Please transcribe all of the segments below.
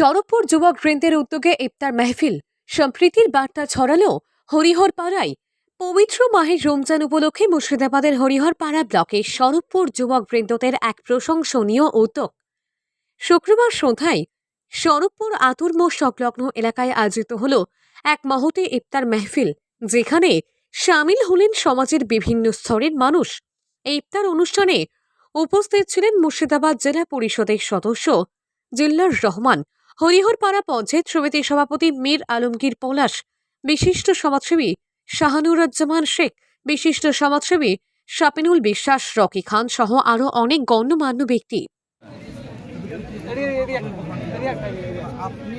শরৎপুর যুবক বৃন্দের উদ্যোগে ইফতার মেহফিল। সম্প্রীতির বার্তা ছড়ালো হরিহর পাড়ায় পবিত্র মাহে রমজান উপলক্ষে মুর্শিদাবাদের হরিহর পাড়া ব্লকে শরৎপুর যুবক বৃন্দদের এক প্রশংসনীয় উদ্যোগ। শুক্রবার সন্ধ্যায় শরৎপুর আতুরমোড় সংলগ্ন এলাকায় আয়োজিত হল এক মহতি ইফতার মেহফিল, যেখানে সামিল হলেন সমাজের বিভিন্ন স্তরের মানুষ। এই ইফতার অনুষ্ঠানে উপস্থিত ছিলেন মুর্শিদাবাদ জেলা পরিষদের সদস্য জিল্লার রহমান হরিহরপাড়া পঞ্চায়েত সমিতির সভাপতি মীর আলমগীর পলাশ, বিশিষ্ট সমাজসেবী শাহানুরাজ্জামান শেখ, বিশিষ্ট সমাজসেবী শাপিনুল বিশ্বাস, রকি খান সহ আরও অনেক গণ্যমান্য ব্যক্তি। আপনি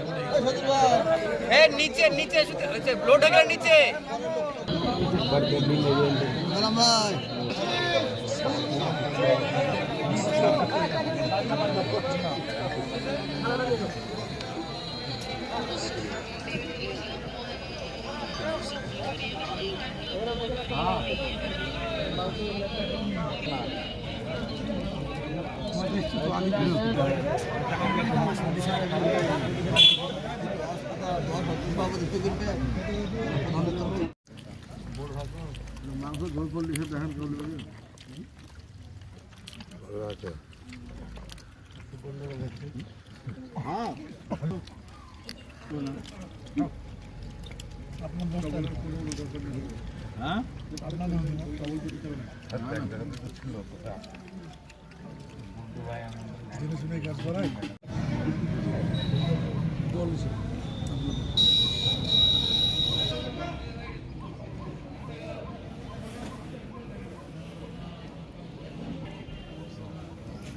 এ নিচে নিচে শুতে ব্লোড হয়ে নিচে। মাংস ঝোল করলে সে দেখেন করলে হ্যাঁ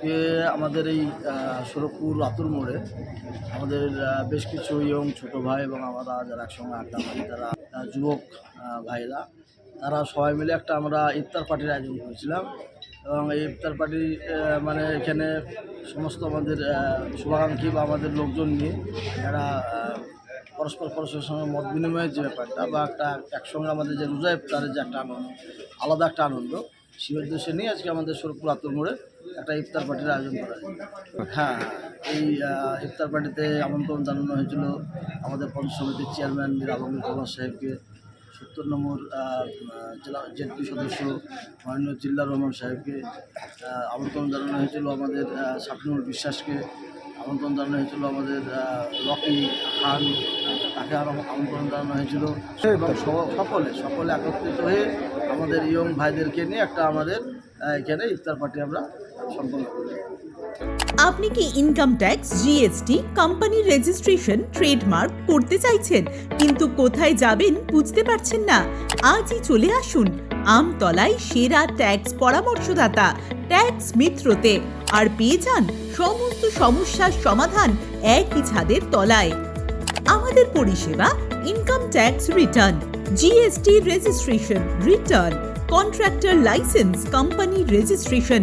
আজকে আমাদের এই সুরপুর আতুর মোড়ে আমাদের বেশ কিছু ইয়ং ছোট ভাই এবং আমরা যারা একসঙ্গে আড্ডা মারি তারা যুবক ভাইরা তারা সবাই মিলে একটা আমরা ইফতার পার্টির আয়োজন করেছিলাম। এবং এই ইফতার পার্টি মানে এখানে সমস্ত আমাদের শুভাকাঙ্ক্ষী বা আমাদের লোকজন নিয়ে আহ, পরস্পর পরস্পরের সঙ্গে মত বিনিময়ের যে ব্যাপারটা বা একটা একসঙ্গে আমাদের যে রোজা ইফতারের যে একটা আনন্দ আলাদা একটা আনন্দ সেই উদ্দেশ্যে নিয়ে আজকে আমাদের সুরপুর মোড়ে একটা ইফতার পার্টির আয়োজন করা হয়। হ্যাঁ এই ইফতার পার্টিতে আমন্ত্রণ জানানো হয়েছিল আমাদের পঞ্চায়েত সমিতির চেয়ারম্যান মীর আলমগীর কুমার সাহেবকে। সত্তর নম্বর জেলা জেডপি সদস্য মাননীয় জিল্লা রহমান সাহেবকে। আমন্ত্রণ জানানো হয়েছিল আমাদের আহ, শাফিনুল বিশ্বাসকে। আমন্ত্রণ জানানো হয়েছিল আমাদের রকি খান, তাকে আরও আমন্ত্রণ জানানো হয়েছিল। এবং সকলে সকলে একত্রিত হয়ে আমাদের ইয়ং ভাইদেরকে নিয়ে একটা আমাদের এখানে ইফতার পার্টি আমরা সম্পন্ন করি আপনি কি ইনকাম ট্যাক্স জিএসটি কোম্পানির রেজিস্ট্রেশন ট্রেডমার্ক করতে চাইছেন, কিন্তু কোথায় যাবেন বুঝতে পারছেন না? আজই চলে আসুন আমতলায় সেরা ট্যাক্স পরামর্শদাতা, ট্যাক্স মিত্রতে, আর পেয়ে যান সমস্ত সমস্যার সমাধান একই ছাদের তলায়। আমাদের পরিষেবা income tax return GST registration return contractor licence company registration